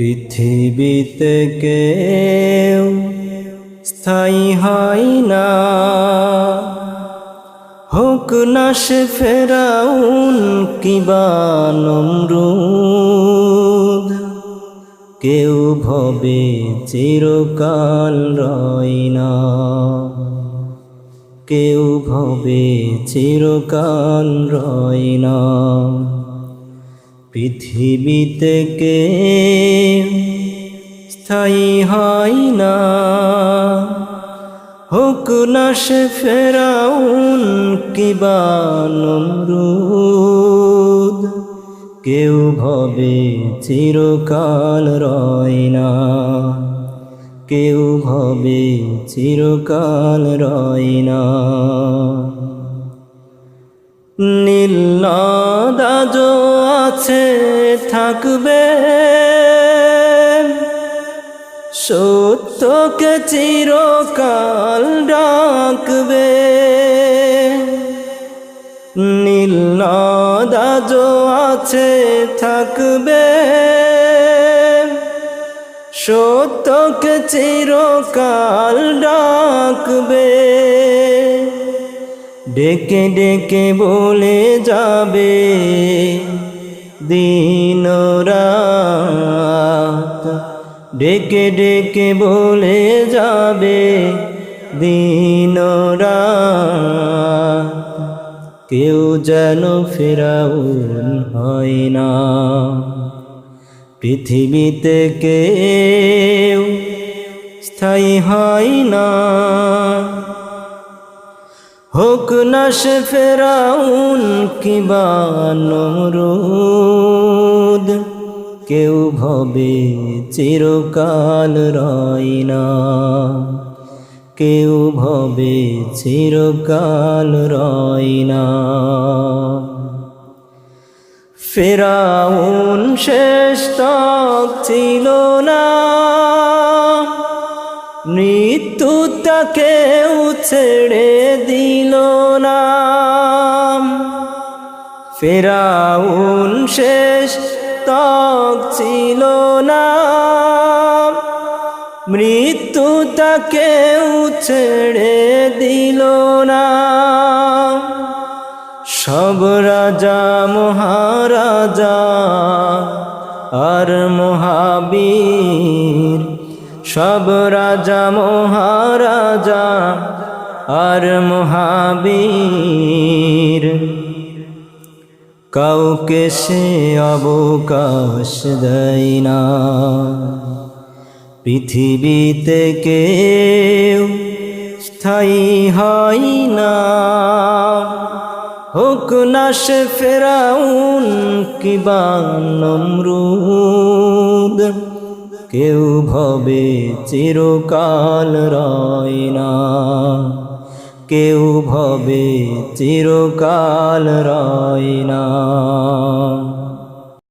পৃথিবীতে কেউ স্থায়ী হয় না। হোক না ফেরাউন কিবা নমরুদ, কেউ ভবে চিরকাল রয় না। কেউ ভবে চিরকাল রয় না। পৃথিবীতে কে স্থায়ী হয় না? হোক না সে ফেরাউন নমরুদ, কেউ ভবে চিরকাল রয় না। কেউ ভবে চিরকাল রয় না। নীলনাদাজ আছে থাকবে। সত্যকে চিরকাল ডাকবে। নীলনাদাজ আছে থাকবে। সত্যকে চিরকাল ডাকবে। ডেকে ডেকে বলে যাবে দিন রাত। ডেকে ডেকে বলে যাবে দিন রাত। কেউ যেন ফেরাউন হয় না। পৃথিবীতে কেউ স্থায়ী হয় না। হোক না ফেরাউন কিবা নমরুদ, কেউ ভবে চিরকাল রয় না। কেউ ভবে চিরকাল রয় না। ফেরাউন শেষ তক ছিল না মৃত্যু তাকে ছেড়ে দিল না। ফেরাউন শেষ তক ছিল না। মৃত্যু তাকে ছেড়ে দিল না। সব রাজা, মহারাজা আর মহাবীর সব রাজা, মহারাজা আর মহাবীর। কাউকে সে অবকাশ দেয় না। পৃথিবীতে কেউ স্থায়ী হয় না। হোক না সে ফেরাউন কিবা নমরুদ। কেউ ভবে চিরকাল রয় না। কেউ ভবে চিরকাল রয় না।